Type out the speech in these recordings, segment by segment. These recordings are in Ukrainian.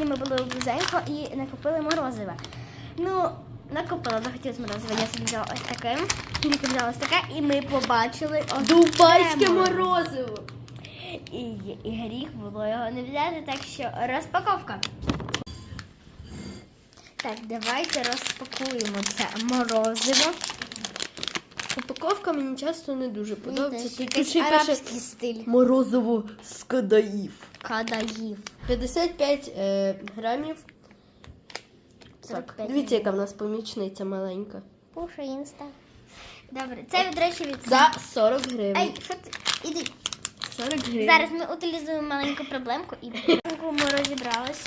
сьогодні ми були у Близенько і накупили морозива. Ну, накупила, захотілося морозива. Я собі взяла ось таке. Віка взяла ось таке, і ми побачили ось Дубайське морозиво. І, і гріх було його не взяти, так що розпаковка. Так, давайте розпакуємо це морозиво. Упаковка мені часто не дуже подобається. Тут ще й пише арабський стиль. морозиво з кадаїв. Кадаїв. 55 е, грамів. Так, 45 дивіться, яка в нас помічниця маленька. Пуша інста. Добре, це, до речі, від За 40 гривень. Ей, що ти? Іди. 40 гривень. Зараз ми утилізуємо маленьку проблемку і ми розібрались.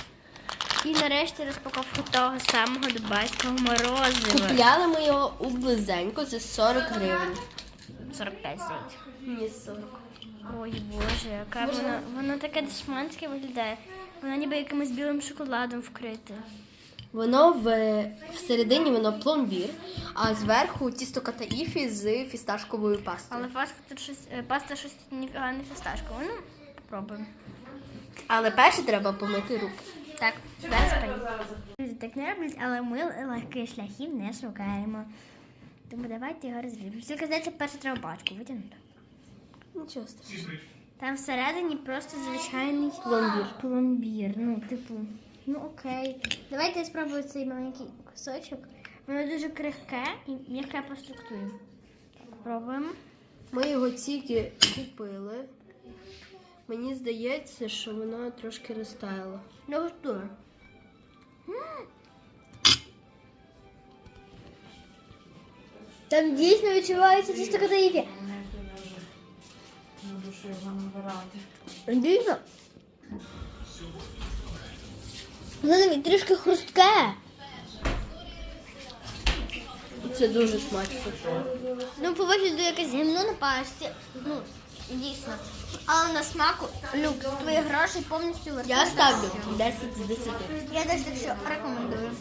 І нарешті розпаковка того самого дубайського морозива. Купляли ми його у близенько за 40 гривень. 45 здається. Ні, 40. Ой, боже, яка воно, воно таке дешманське виглядає. Воно ніби якимось білим шоколадом вкрите. Воно в всередині воно пломбір, а зверху тісто катаїфі з фісташковою пастою. Але паста тут щось, е, паста щось ніфіга не фісташкова. Ну, попробуємо. Але перше треба помити руки. Так, зараз. Люди так не роблять, але ми легких шляхів не шукаємо. Тому давайте його розріжемо. Тільки здається, перше треба пачку витягнути. Нічого страшного. Там всередині просто звичайний Пломбір. пломбір. Ну, типу, ну окей. Давайте я спробую цей маленький кусочок. Воно дуже крихке і м'яке по структурі. Пробуємо. Ми його тільки купили. Мені здається, що воно трошки розтаяло. Ну що? Там дійсно відчувається тісто катаїфі. Дійсно. Воно трішки хрустке. Це дуже смачно. Ну, по вигляду якесь гімно на пашці. Ну, дійсно. Але на смаку люкс. Твої гроші повністю Я вартують. ставлю 10 з 10. Я теж так що рекомендую.